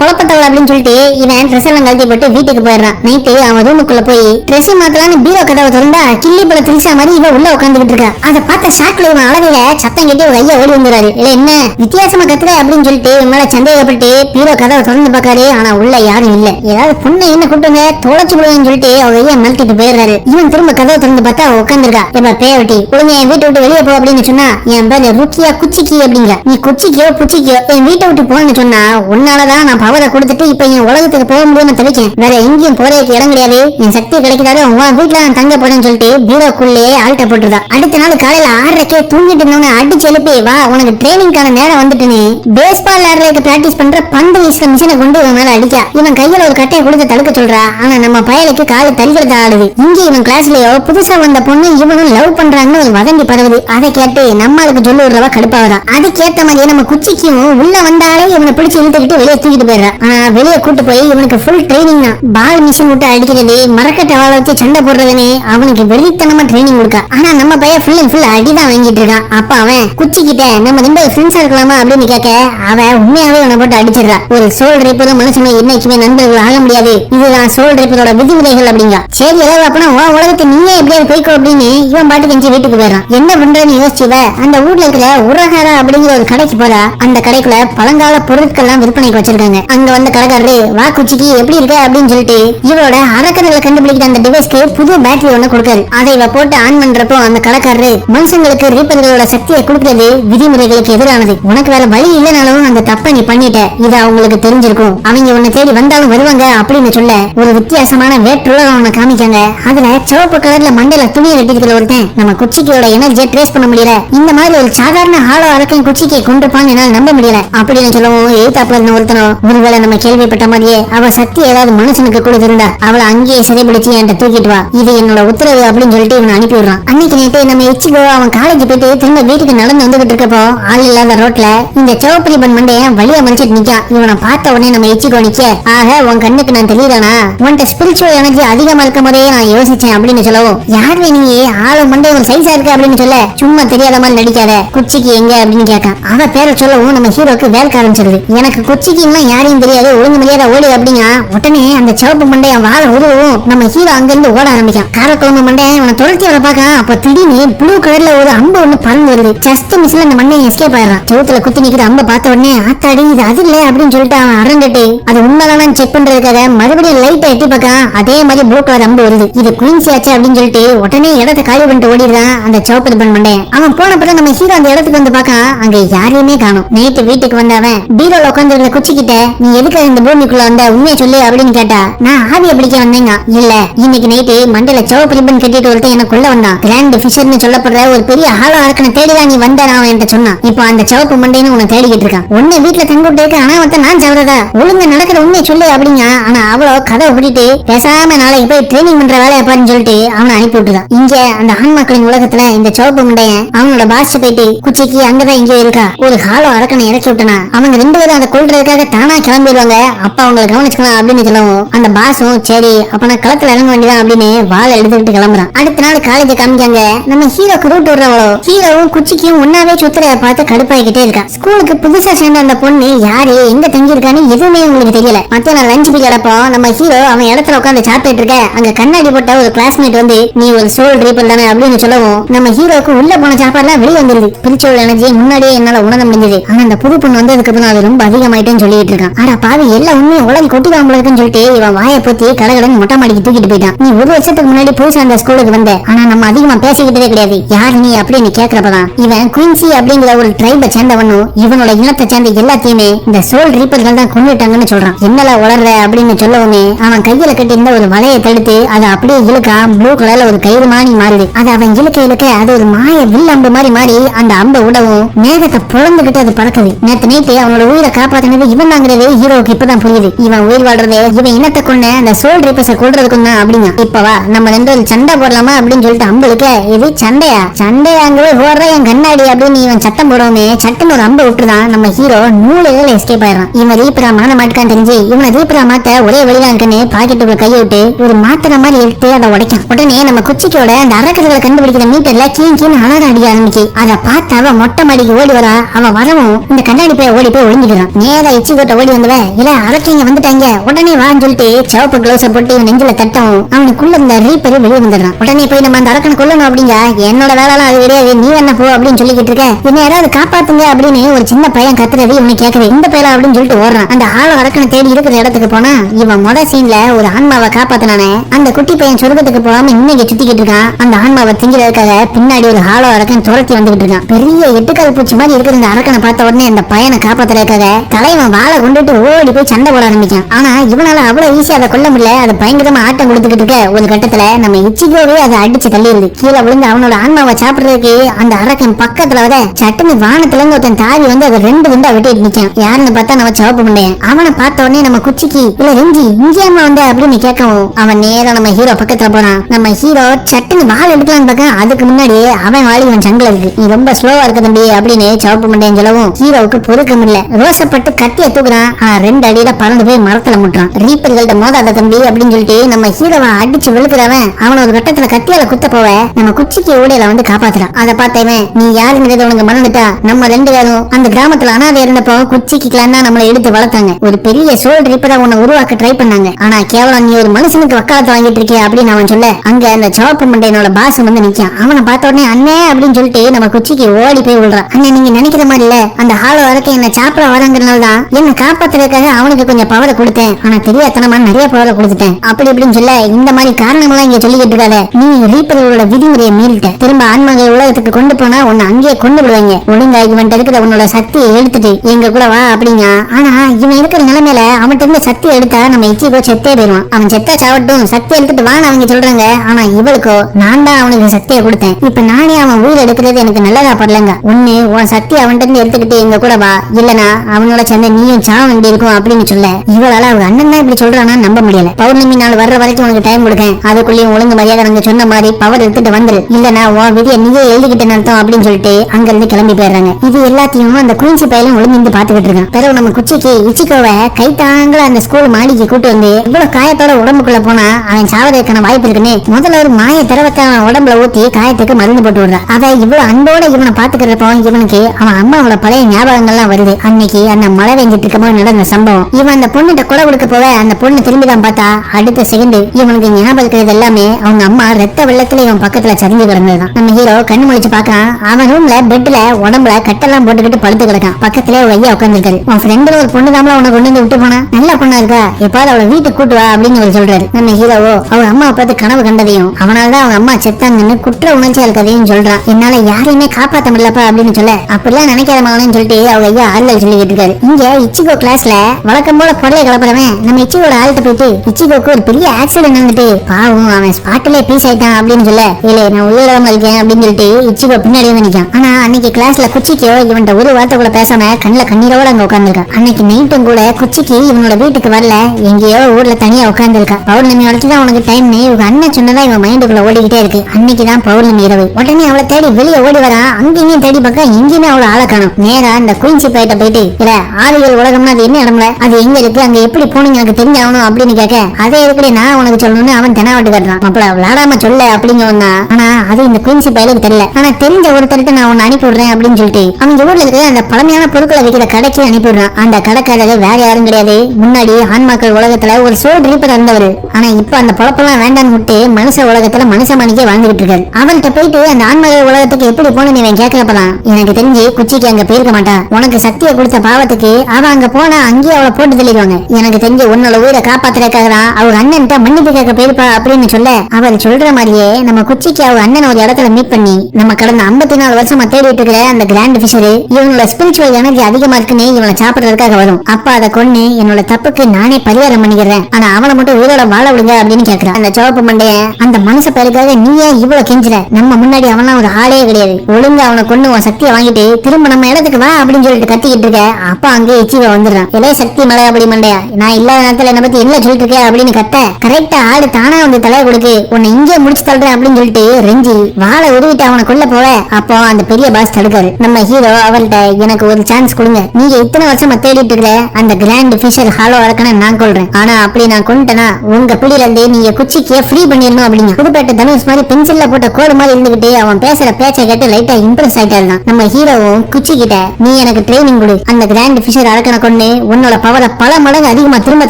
A: புலப்பட்டவள் அப்படின்னு சொல்லிட்டு இவன் ட்ரெஸ் எல்லாம் கழட்டி போட்டு வீட்டுக்கு போயிடுறான். நைட்டு அவன் ரூமுக்குள்ள போய் ட்ரெஸ் மாத்தலாம்னு பீரோ கதவை திறந்தா கிள்ளி பல திரிசா மாதிரி இவன் உள்ள உட்காந்துட்டு இருக்கா. அதை பார்த்த ஷாக்ல இவன் அழகுல சத்தம் கட்டி ஒரு ஐயா ஓடி வந்துறாரு இல்ல என்ன? வித்தியாசமா கத்துற? அப்படின்னு சொல்லிட்டு இவன் மேல சந்தேகப்பட்டு பீரோ கதவை திறந்து பார்க்காரு. ஆனா உள்ள யாரும் இல்ல. ஏதாவது பொண்ணை என்ன கூப்பிட்டுங்க தொலைச்சு விடுவேன்னு சொல்லிட்டு அவர் ஐயா மிரட்டிட்டு போயிடுறாரு. இவன் திரும்ப கதவை திறந்து பார்த்தா உட்காந்துருக்கா எப்ப பேவட்டி வெட்டி ஒழுங்க என் வீட்டை விட்டு வெளியே போ அப்படின்னு சொன்னா என் பேர் ருக்கியா குச்சிக்கி அப்படிங்க நீ குச்சிக்கியோ புச்சிக்கியோ என் வீட்டை விட்டு போன்னு சொன்னா உன்னாலதான் நான் பவரை கொடுத்துட்டு இப்ப என் உலகத்துக்கு போக முடியும்னு தெளிச்சேன் வேற எங்கேயும் போறதுக்கு இடம் கிடையாது. என் சக்தி கிடைக்கிறாரு உன் வீட்டுல நான் தங்க போறேன்னு சொல்லிட்டு பீரோக்குள்ளேயே ஆல்ட்ட போட்டுருதா அடுத்த நாள் காலையில ஆறரைக்கே தூங்கிட்டு இருந்தவன அடிச்சு எழுப்பி வா உனக்கு ட்ரைனிங்கான நேரம் வந்துட்டுன்னு பேஸ்பால் விளையாடுறதுக்கு பிராக்டிஸ் பண்ற பந்து வீசுற மிஷினை கொண்டு இவன் மேல அடிக்கா இவன் கையில ஒரு கட்டையை கொடுத்து தடுக்க சொல்றா. ஆனா நம்ம பயலுக்கு காலு தள்ளிக்கிறது ஆடுது. இங்க இவன் கிளாஸ் வயசுலயோ புதுசா வந்த பொண்ணு இவனும் லவ் பண்றாங்கன்னு ஒரு வதந்தி பரவுது. அதை கேட்டு நம்ம அதுக்கு சொல்லி விடுறவ கடுப்பாவதா அதுக்கேத்த மாதிரியே நம்ம குச்சிக்கும் உள்ள வந்தாலே இவனை பிடிச்சு இழுத்துக்கிட்டு வெளியே தூக்கிட்டு போயிடுறான் வெளியே கூட்டு போய் இவனுக்கு ஃபுல் ட்ரைனிங் தான். பால் மிஷின் விட்டு அடிக்கிறது மரக்கட்டை வாழ வச்சு சண்டை போடுறதுன்னு அவனுக்கு வெறித்தனமா ட்ரைனிங் கொடுக்கா. ஆனா நம்ம பையன் ஃபுல் அண்ட் ஃபுல் அடிதான் வாங்கிட்டு இருக்கான். அப்ப அவன் குச்சிக்கிட்ட நம்ம ரெண்டு ஃப்ரெண்ட்ஸா இருக்கலாமா அப்படின்னு கேட்க அவன் உண்மையாவே அவனை போட்டு அடிச்சிடுறா. ஒரு சோல் ரேப்பரும் மனுஷனும் என்னைக்குமே நண்பர்கள் ஆக முடியாது. இதுதான் சோல் ரேப்பரோட விதிமுறைகள் அப்படிங்க. சரி ஏதாவது அப்பனா உன் உலகத்தை நீயே எப்படியாவது போய்க்கோ அப்படின்னு இவன் பாட்டு கெஞ்சி வீட்டுக்கு போயிடறான். என்ன பண்றேன்னு யோசிச்சுவ அந்த ஊர்ல இருக்கிற உரகாரா அப்படிங்கிற ஒரு கடைக்கு போறா. அந்த கடைக்குள்ள பழங்கால பொருட்கள் எல்லாம் விற்பனைக்கு வச்சிருக்காங்க. அங்க வந்த கடைக்காரரு வா குச்சிக்கு எப்படி இருக்க? அப்படின்னு சொல்லிட்டு இவரோட அரக்கர்களை கண்டுபிடிக்கிற அந்த டிவைஸ்க்கு புது பேட்டரி ஒண்ணு கொடுக்காரு. அதை இவ போட்டு ஆன் பண்றப்போ அந்த கடைக்காரரு மனுஷங்களுக்கு ரீப்பர்களோட சக்தியை கொடுக்கறது விதிமுறைகளுக்கு எதிரானது. உனக்கு வேற வழி இல்லைனாலும் அந்த தப்பை நீ பண்ணிட்ட. இது அவங்களுக்கு தெரிஞ்சிருக்கும். அவங்க உன்னை தேடி வந்தாலும் வருவாங்க அப்படின்னு சொல்ல ஒரு வித்தியாசமான வேற்றுலகம் அவனை காமிக்காங்க. அதுல சிவப்பு கலர்ல மண்டையில துணியை வெட்டிக்கிற ஒருத்தன் நம்ம குச்சிக்கியோட எனர்ஜியை ட்ரேஸ் பண்ண முடியல. இந்த மாதிரி ஒரு சாதாரண ஹாலோ அரக்கன் குச்சிக்கை கொண்டிருப்பான்னு என்னால நம்ப முடியல. அப்படின்னு சொல்லவும் எழுத்தாப்புல இருந்த ஒருத்தனோ ஒருவேளை நம்ம கேள்விப்பட்ட மாதிரியே அவ சக்தி ஏதாவது மனுஷனுக்கு கொடுத்திருந்தா அவளை அங்கேயே சிறைபிடிச்சு என்கிட்ட தூக்கிட்டு வா. இது என்னோட உத்தரவு அப்படின்னு சொல்லிட்டு இவனை அனுப்பி விடுறான் அன்னைக்கு நேற்று நம்ம இச்சிகோ அவன் காலேஜ் போயிட்டு திரும்ப வீட்டுக்கு நடந்து வந்துகிட்டு இருக்கப்போ ஆள் இல்லாத ரோட்ல இந்த சிவப்பரிபன் மண்டைய மண்டையன் வழியா மனுஷன் நிக்கான் இவனை பார்த்த உடனே நம்ம எச்சிக்கோ நிக்க. ஆக உன் கண்ணுக்கு நான் தெரியலனா உன்கிட்ட ஸ்பிரிச்சுவல் எனர்ஜி அதிகமா இருக்கும் போதே நான் யோசிச்சேன் அப்படின்னு சொல்லவும் யார் நீ? ஆளு மண்டை உன் சைஸா இருக்க அப்படின்னு சொல்ல சும்மா தெரியாத மாதிரி நடிக்காத. குச்சிக்கு எங்க? அப்படின்னு கேட்கான். அவ பேரை சொல்லவும் நம்ம ஹீரோக்கு வேலை ஆரம்பிச்சிருது எனக்கு குச்சிக்கு யாரையும் தெரியாது. ஒழுங்கு மரியாதை ஓடி அப்படிங்க உடனே அந்த சிவப்பு மண்டைய வாழ உருவும் நம்ம ஹீரோ அங்கிருந்து ஓட ஆரம்பிக்கான். காரக்குழம்பு மண்டை அவனை துரத்தி வர பார்க்க அப்ப திடீர்னு ப்ளூ கலர்ல ஒரு அம்பு ஒண்ணு பறந்து வருது. ஜஸ்ட் மிஸ்ல அந்த மண்டையை எஸ்கேப் ஆயிடுறான். செவுத்துல குத்தி நிக்கிற அம்பை பார்த்த உடனே ஆத்தாடி இது அது இல்ல அப்படின்னு சொல்லிட்டு அவன் அரண்டுட்டு அது உண்மைதானு செக் பண்றதுக்காக மறுபடியும் லைட்டை எட்டி பார்க்க அதே மாதிரி ப்ளூ கலர் அம்பு வருது. இது குயின்சி ஆச்சு அப்படின்னு சொல்லிட்டு உடனே இடத்தை காலி பண்ணிட்டு ஓடிடுறான் அந்த சிவப்பு ரிப்பன் மண்டையன் அவன் போன பிறகு நம்ம ஹீரோ அந்த இடத்துக்கு வந்து பார்க்க அங்க யாரையுமே காணும். நைட்டு வீட்டுக்கு வந்தவன் பீரோல உட்காந்து குச்சிக்கிட்ட நீ எதுக்கு இந்த பூமிக்குள்ள வந்த? உண்மையை சொல்லு அப்படின்னு கேட்டா நான் ஆவியை பிடிக்க வந்தேங்க. இல்ல இன்னைக்கு நைட்டு மண்டல சிவப்பு ரிப்பன் கட்டிட்டு ஒருத்தன் எனக்குள்ள வந்தான். கிராண்ட் ஃபிஷர்னு சொல்லப்படுற ஒரு பெரிய ஆளா அரக்கனை தேடிதான் நீ வந்த அவன் என்கிட்ட சொன்னான். இப்போ அந்த சிவப்பு மண்டைன்னு உன்னை தேடிக்கிட்டு இருக்கான். உன்னை வீட்டுல தங்க விட்டு ஆனா வந்து நான் சாப்பிடறதா ஒழுங்க நடக்கிற உண்மையை சொல்லு அப்படிங்க. ஆனா அவ்வளவு கதை விட்டுட்டு பேசாம நாளைக்கு போய் ட்ரைனிங் பண்ற வேலையை பாருன்னு சொல்லிட்டு அவனை அனுப்பி விட்டுதான். இங்க அந்த ஆண் மக்களின் உலகத்துல இந்த சிவப்பு முண்டைய அவனோட பாஸ்ட் போயிட்டு குச்சிக்கு அங்கதான் இங்கே இருக்கா? ஒரு ஹாலோ அரக்கனை இறக்கி விட்டனா? அவங்க ரெண்டு பேரும் அதை கொள்றதுக்காக தானா கிளம்பிடுவாங்க. அப்பா அவங்களை கவனிச்சுக்கலாம் அப்படின்னு சொல்லவும் அந்த பாஸும் சரி அப்ப நான் களத்துல இறங்க வேண்டியதான் அப்படின்னு வாழை எடுத்துக்கிட்டு கிளம்புறான். அடுத்த நாள் காலேஜ் காமிக்காங்க. நம்ம ஹீரோக்கு ரூட் விடுறவளோ ஹீரோவும் குச்சிக்கும் ஒன்னாவே சுத்துறத பார்த்து கடுப்பாகிக்கிட்டே இருக்கா. ஸ்கூலுக்கு புதுசா சேர்ந்த அந்த பொண்ணு யாரு எங்க தங்கி இருக்கான்னு எதுவுமே உங்களுக்கு தெரியல. மத்த நான் பீரியட் அப்போ நம்ம ஹீரோ அவன் இடத்துல உட்காந்து சாப்பிட்டு இருக்க. அங்க கண்ணாடி போட்ட ஒரு கிளாஸ்மேட் வந்து நீ ஒரு சோல் ரீப்பர் தானே அப்படின்னு சொல்லவும் நம்ம ஹீரோக்கு உள்ள போன சாப்பாடுலாம் வெளியே வந்துருது. பிரிச்சோல் எனர்ஜி முன்னாடியே என்னால உணர முடிஞ்சது. ஆனா அந்த புது பொண்ணு வந்ததுக்கு அப்புறம் அது ரொம்ப அதிகமாயிட்டேன்னு சொல்லிட்டு இருக்கான். ஆனா பாவி எல்லா உண்மையும் உலகி கொட்டி இருக்குன்னு சொல்லிட்டு இவன் வாயை பொத்தி கடகடன் மொட்டை மாடிக்கு தூக்கிட்டு போயிட்டான். நீ ஒரு வருஷத்துக்கு முன்னாடி புதுசா அந்த ஸ்கூலுக்கு வந்த. ஆனா நம்ம அதிகமா பேசிக்கிட்டதே கிடையாது. யார் நீ அப்படின்னு கேக்குறப்பதான் இவன் குயின்சி அப்படிங்கிற ஒரு ட்ரைபை சேர்ந்தவனும் இவனோட இனத்தை சேர்ந்த எல்லாத்தையுமே இந்த சோல் ரீப்பர்கள் தான் கொண்டுட்டாங்கன்னு சொல்றான். என்னல உளர்ற அப்படின்னு சொல்லவுமே அவன் கையில கட்டியிருந்த ஒரு வலையை தடுத்து அதை அப்படியே இழுக்கா ப்ளூ கலர்ல ஒரு கயிறு மாதிரி மாறுது. அது அவன் இழுக்க இழுக்க அது ஒரு மாய வில் அம்பு மாதிரி மாறி அந்த அம்பை விடவும் மேகத்தை புழந்துகிட்டு அது பறக்குது. நேத்து நைட்டு அவனோட உயிரை காப்பாத்தினது இவன் தாங்கிறது ஹீரோவுக்கு இப்பதான் புரியுது. இவன் உயிர் வாழ்றது இவன் இனத்தை கொண்ட அந்த சோல் ரீப்பர்ஸை கொள்றதுக்கும் தான் அப்படிங்க. இப்பவா நம்ம ரெண்டு சண்டை போடலாமா அப்படின்னு சொல்லிட்டு அம்பளுக்கு இது சண்டையா? சண்டையாங்கவே ஓடுற என் கண்ணாடி அப்படின்னு இவன் சத்தம் போடவுமே சட்டம் ஒரு அம்பு விட்டுதான் நம்ம ஹீரோ நூலையில எஸ்கேப் ஆயிடும் இவன் ரீப்பரா மான மாட்டுக்கான்னு தெரிஞ்சு இவனை ரீப்பரா மாத்த ஒரே வழிதான் இருக்குன்னு பாக்கெட்டுக்குள்ள கையை விட்டு ஒரு மாத்திர மாதிரி எடுத்து அதை உடைக்கும் உடனே நம்ம குச்சிக்கோட அந்த அரக்கர்களை கண்டுபிடிக்கிற மீட்டர்ல கீழ் கீழ் அழகா அடிக்க ஆரம்பிச்சு அதை பார்த்து அவன் மொட்டை மாடிக்கு ஓடி வரா. அவன் வரவும் இந்த கண்ணாடி போய் ஓடி போய் ஒளிஞ்சுக்கிறான் நேரா இச்சி கோட்டை ஓடி வந்தவ இல்ல அரக்கிங்க வந்துட்டாங்க. உடனே வான்னு சொல்லிட்டு சிவப்பு க்ளோஸ போட்டு இவன் நெஞ்சில தட்டவும் அவனுக்குள்ள இந்த ரீப்பர் வெளியே வந்துடுறான். உடனே போய் நம்ம அந்த அரக்கனை கொல்லணும் அப்படிங்க. என்னோட வேலைலாம் அது கிடையாது. நீ என்ன போ அப்படின்னு சொல்லிக்கிட்டு இருக்க. என்ன யாராவது காப்பாத்துங்க அப்படின்னு ஒரு சின்ன பையன் கத்துறது இவனை கேட்கவே. இந்த பையன் அப்படின்னு சொல்லிட்டு ஓடுறான். அந்த ஆள அரக்கனை தேடி இருக்கிற இடத்துக்கு போனா இவன் முத சீன்ல ஒரு ஆன்மாவை காப்பாத்தினானே. அந்த குட்டி பையன் சொர்க்கத்துக்கு போகாம இன்னைக்கு சுத்திக்கிட்டு இருக்கான். அந்த ஆன்மாவை திங்கிறதுக்காக பின்னாடி ஒரு ஹாலோ அரக்கன் துரத்தி வந்துகிட்டு இருக்கான். பெரிய எட்டுக்கால் பூச்சி மாதிரி இருக்கிற இந்த அரக்கனை பார்த்த உடனே அந்த பையனை காப்பாத்துறதுக்காக தலைவன் வாழை கொண்டுட்டு ஓடி போய் சண்டை போட ஆரம்பிக்கான் ஆனா இவனால அவ்வளவு ஈஸியா அதை கொல்ல முடியல. அது பயங்கரமா ஆட்டம் கொடுத்துக்கிட்டு இருக்க ஒரு கட்டத்துல நம்ம இச்சிக்கோவே அதை அடிச்சு தள்ளிடுது. கீழே விழுந்து அவனோட ஆன்மாவை சாப்பிடுறதுக்கு அந்த அரக்கன் பக்கத்துல வர சட்டுன்னு வானத்துல இருந்து ஒருத்தன் தாவி வந்து அதை ரெண்டு விண்டா வெட்டிட்டு நிக்கான். யாருன்னு பார்த்தா நம்ம சிவப்பு முண்டையன். அவனை பார்த்த உடனே நம்ம குச்சிக்கு இல்ல ரெஞ்சி இங்கேயாம வந்த? அப்படின்னு கேட்கவும் அவன் நேரா நம்ம ஹீரோ பக்கத்துல போனான் நம்ம ஹீரோ சட்டுன்னு வாள் எடுக்கலாம்னு பார்க்க அதுக்கு முன்னாடி அவன் வாளி இவன் சங்கில இருக்கு. நீ ரொம்ப ஸ்லோவா இருக்க தம்பி அப்படின்னு சவப்பு முண்டையன் சொல்லவும் ஹீரோவுக்கு பொறுக்க முடியல. ரோசப்பட்டு கத்திய தூக்குறான். ஆனா ரெண்டு அடியில பறந்து போய் மரத்துல முட்டுறான். ரீப்பர்கள்ட்ட மோதாத தம்பி அப்படின்னு சொல்லிட்டு நம்ம ஹீரோவை அடிச்சு விழுக்கிறவன் அவன ஒரு கட்டத்துல கத்தியால குத்த போவ நம்ம குச்சிக்கு ஊடையில வந்து காப்பாத்துறான். அதை பார்த்தவன் நீ யாருங்கிறத உனக்கு மறந்துட்டா? நம்ம ரெண்டு பேரும் அந்த கிராமத்துல அனாதை இருந்தப்போ குச்சிக்கு கிளான் தான் நம்மளை எடுத்து வளர்த்தாங்க. ஒரு பெரிய சோல் ரீப்பரா உன்னை உருவாக்க ட்ரை பண்ணாங்க. ஆனா கேவலம் நீ ஒரு மனுஷனுக்கு வக்காலத்தை வாங்கிட்டு இருக்கிய? அப்படின்னு அவன் சொல்ல அங்க அந்த சிவப்பு மண்டையனோட பாஸ் வந்து நிக்கான் அவனை பார்த்த உடனே அண்ணே அப்படின்னு சொல்லிட்டு நம்ம குச்சிக்கு ஓடி போய் விடுறான். அண்ணே நீங்க நினைக்கிற மாதிரி இல்ல. அந்த ஹாலோ வரைக்கும் என்ன சாப்பிட வரங்கிறனால தான் என்ன காப்பாத்துறதுக்காக அவனுக்கு கொஞ்சம் பவரை கொடுத்தேன். ஆனா தெரியாதனமா நிறைய பவரை கொடுத்துட்டேன். அப்படி இப்படின்னு சொல்ல இந்த மாதிரி காரணமெல்லாம் இங்க சொல்லிக்கிட்டு இருக்காத. நீ ரீப்பர்களோட விதிமுறையை மீறிட்ட. திரும்ப ஆன்மகை உலகத்துக்கு கொண்டு போனா உன்னை அங்கேயே கொண்டு விடுவாங்க. ஒழுங்கா இவன்ட்ட இருக்கிற உன்னோட சக்தியை எடுத்துட்டு எங்க கூட வா அப்படிங்க ஆனா இவன் இருக்கிற நிலைமையில அவன்கிட்ட இருந்து சக்தி எடுத்தா நம்ம இச்சிக்கோ செத்தே போயிருவான் அவன் செத்தா சாவட்டும். சக்தி எடுத்துட்டு வான்னு அவங்க சொல்றாங்க. ஆனா இவளுக்கோ நான் தான் அவனுக்கு சக்தியை கொடுத்தேன். இப்ப நானே அவன் உயிர் எடுக்கிறது எனக்கு நல்லதா படலங்க. ஒண்ணு உன் சக்தி அவன்கிட்ட இருந்து எடுத்துக்கிட்டு எங்க கூட வா. இல்லனா அவனோட சேர்ந்து நீயும் சாவ வேண்டி இருக்கும் அப்படின்னு சொல்ல. இவளால அவங்க அண்ணன் தான் இப்படி சொல்றானா நம்ப முடியல. பௌர்ணமி நாள் வர்ற வரைக்கும் உனக்கு டைம் கொடுக்கேன். அதுக்குள்ளேயும் ஒழுங்கு மரியாதை நாங்க சொன்ன மாதிரி பவர் எடுத்துட்டு வந்துரு. இல்லனா உன் விதிய நீயே எழுதிக்கிட்ட நடத்தும் அப்படின்னு சொல்லிட்டு அங்க இருந்து கிளம்பி போயிடுறாங்க. இது எல்லாத்தையும் அந்த குயின்சி பையலும் ஒளிஞ்சிருந்து பாத்துக்கிட்டு இருக்கான். பிறகு நம்ம குச்சிக்கு இச்சிக்கோவை கை தாங்கள அந்த ஸ்கூல் மாடிக்கு கூட்டு வந்து இவ்வளவு காயத்தோட உடம்புக்குள்ள போனா அவன் சாவதற்கான வாய்ப்பு இருக்குன்னு முதல்ல ஒரு மாய திரவத்தை அவன் உடம்புல ஊத்தி காயத்துக்கு மருந்து போட்டு விடுறான் அதை இவ்வளவு அன்போட இவனை பாத்துக்கிறப்போ இவனுக்கு அவன் அம்மாவோட பழைய ஞாபகங்கள்லாம் வருது. அன்னைக்கு அந்த மழை வெஞ்சிட்டு இருக்கும்போது நடந்த சம்பவம். இவன் அந்த பொண்ணுகிட்ட கொலை கொடுக்க போக அந்த பொண்ணு திரும்பி தான் பார்த்தா அடுத்த செகண்ட் இவனுக்கு ஞாபகம் இருக்கிறது எல்லாமே அவங்க அம்மா ரத்த வெள்ளத்துல இவன் பக்கத்துல சரிஞ்சு கிடந்ததுதான். நம்ம ஹீரோ கண்ணு முடிச்சு பாக்கான் அவன் ரூம்ல பெட்ல உடம்புல கட்டெல்லாம் போட்டுக்கிட்டு படுத்து கிடக்கான். பக்கத்துல ஒரு ஐயா உட்காந்துருக்காரு உன் ஃப்ரெண்டுல ஒரு பொண்ணு தாமல உனக்கு கொண்டு வந்து விட்டு போனா நல்ல பொண்ணா இருக்கா? எப்பாவது அவளை வீட்டுக்கு கூட்டு வா அப்படின்னு அவர் சொல்றாரு. நம்ம ஹீரோவோ அவங்க அம்மா பார்த்து கனவு கண்டதையும் அவனாலதான் அவங்க அம்மா செத்தாங்கன்னு குற்ற உணர்ச்சியால் கதையும் சொல்றான். என்னால யாரையுமே காப்பாத்த முடியலப்பா அப்படின்னு சொல்ல. அப்படிலாம் நினைக்காத மகனு சொல்லிட்டு அவங்க ஐயா ஆறுதல் சொல்லிக்கிட்டு இருக்காரு. இங்க இச்சிகோ கிளாஸ்ல வழக்கம் போல பொருளை கலப்புறவன் நம்ம இச்சிகோட ஆள்கிட்ட போயிட்டு இச்சிகோக்கு ஒரு பெரிய ஆக்சிடென்ட் நடந்துட்டு பாவம் அவன் ஸ்பாட்டிலே பீஸ் ஆயிட்டான் அப்படின்னு சொல்ல. இல்ல நான் உள்ளிடாம இருக்கேன் அப்படின்னு சொல்லிட்டு இச்சிகோ பின்னாடி வந்து நிக்கான் ஆனா அன்னைக்கு கிளாஸ்ல குச்சிக்கோ இவன்ட்ட ஒரு வார்த்தை கூட பேசாம கண்ணில் கண்ணீரோட அங்க உட்காந்துருக்கான் அன்னைக்கு நைட்டும் கூட குச்சிக்கு இவனோட வீட்டுக்கு வரல. எங்கேயோ ஊர்ல தனியா உட்கார்ந்திருக்கா. பௌர்ணமி தான் உனக்கு டைம் இவங்க அண்ணன் சொன்னதா இவன் மைண்டுக்குள்ள ஓடிக்கிட்டே இருக்கு. அன்னைக்கு தான் பௌர்ணமி இரவு. உடனே அவளை தேடி வெளியே ஓடி வரா. அங்கேயும் தேடி பார்க்க எங்கேயுமே அவளை ஆளை காணும். நேரா அந்த குயின்சி பையிட்ட போயிட்டு இல்ல ஆவிகள் உலகம்னா அது என்ன இடம்ல? அது எங்க இருக்கு? அங்க எப்படி போனீங்க எனக்கு தெரிஞ்சாகணும் அப்படின்னு கேட்க அதே எப்படி நான் உனக்கு சொல்லணும்னு அவன் தெனாவட்டு கட்டுறான். அப்பல விளாடாம சொல்ல அப்படிங்க வந்தா ஆனா அது இந்த குயின்சி பையலுக்கு தெரியல. ஆனா தெரிஞ்ச ஒருத்தருக்கு நான் உன்னை அனுப்பி விடுறேன் அப்படின்னு சொல்லிட்டு அவங்க ஊர்ல இருக்கிற அந்த பழமையான பொருட்களை விற்கிற கடைக்கு அனுப்பி விடுறான். அந்த கடைக்காரர் வேற யாரும் கிடையாது. முன்னாடி ஆன்மாக்கள் உலகத்துல ஒரு சோல் ரீப்பர் இருந்தவர் ஆனா இப்ப அந்த பொழப்பெல்லாம் வேண்டாம்னு விட்டு மனுஷ உலகத்துல மனுஷ மணிக்கே வாழ்ந்துகிட்டு இருக்காரு. அவள்கிட்ட போயிட்டு அந்த ஆன்மகள் உலகத்துக்கு எப்படி போன இவன் கேட்கறப்பலாம் எனக்கு தெரிஞ்சு குச்சிக்கு அங்க போயிருக்க மாட்டா உனக்கு சக்தியை கொடுத்த பாவத்துக்கு அவ அங்க போனா அங்கேயே அவளை போட்டு தெளிவாங்க எனக்கு தெரிஞ்சு உன்னோட உயிரை காப்பாத்துறதுக்காக தான் அவங்க அண்ணன்ட்ட மன்னிப்பு கேட்க போயிருப்பா அப்படின்னு சொல்ல அவர் சொல்ற மாதிரியே நம்ம குச்சிக்கு அவங்க அண்ணன் ஒரு இடத்துல மீட் பண்ணி நம்ம கடந்த ஐம்பத்தி நாலு வருஷமா தேடிட்டு இருக்கிற அந்த கிராண்ட் பிஷரு இவனோட ஸ்பிரிச்சுவல் எனர்ஜி அதிகமா இருக்குன்னு இவனை சாப்பிடுறதுக்காக வரும். அப்ப அதை கொண்டு என்னோட தப்புக்கு நானே பரிகாரம் பண்ணிக்கிறேன். ஆனா அவனை மட்டும் உயிரோட வாழ விடுங்க அப்படின்னு கேக்குறான். அந்த சிவப்பு மண்டைய அந்த மனச பேருக்காக நீ ஏன் இவ்வளவு கெஞ்சுற. நம்ம முன்னாடி அவனா ஒரு ஆளே கிடையாது. ஒழுங்கு அவனை கொண்டு உன் சக்தியை வாங்கிட்டு திரும்ப நம்ம இடத்துக்கு வா அப்படின்னு சொல்லிட்டு கத்திக்கிட்டு இருக்க. அப்ப அங்கே இச்சிவ வந்துடுறான். இளைய சக்தி மலை அப்படி மண்டையா நான் இல்லாத நேரத்துல என்ன பத்தி என்ன சொல்லிட்டு இருக்க அப்படின்னு கத்த கரெக்டா ஆடு தானா வந்து தலையை கொடுக்கு. உன்னை இங்கே முடிச்சு தள்ளுறேன் அப்படின்னு சொல்லிட்டு ரெஞ்சி வாழை உருவிட்டு அவனை கொல்ல போல அப்போ அந்த பெரிய பாஸ் தடுக்காரு. நம்ம ஹீரோ அவள்கிட்ட எனக்கு ஒரு சான்ஸ் கொடுங்க. நீங்க இத்தனை வருஷமா தேடிட்டு இருக்கிற அந்த கிராண்ட் ஃபிஷர் ஹாலோ அரக்கனை நான் கொள்றேன் ஆனா அப்படி நான் கொண்டுட்டேனா உங்க பிடியில இருந்து நீங்க குச்சிக்கு ஃப்ரீ பண்ணிடணும் அப்படின்னு புதுப்பேட்டை தனுஷ் மாதிரி பென்சில்ல போட்ட கோடு மாதிரி இருந்துகிட்டு அவன் பேசுற பேச்சை கேட்டு லைட்டா இம்ப்ரெஸ் ஆயிட்டாரு நம்ம ஹீரோவும் குச்சி கிட்ட நீ எனக்கு ட்ரைனிங் கொடு. அந்த கிராண்ட் ஃபிஷர் அரக்கனை கொண்டு உன்னோட பவரை பல மடங்கு அதிகமா திரும்ப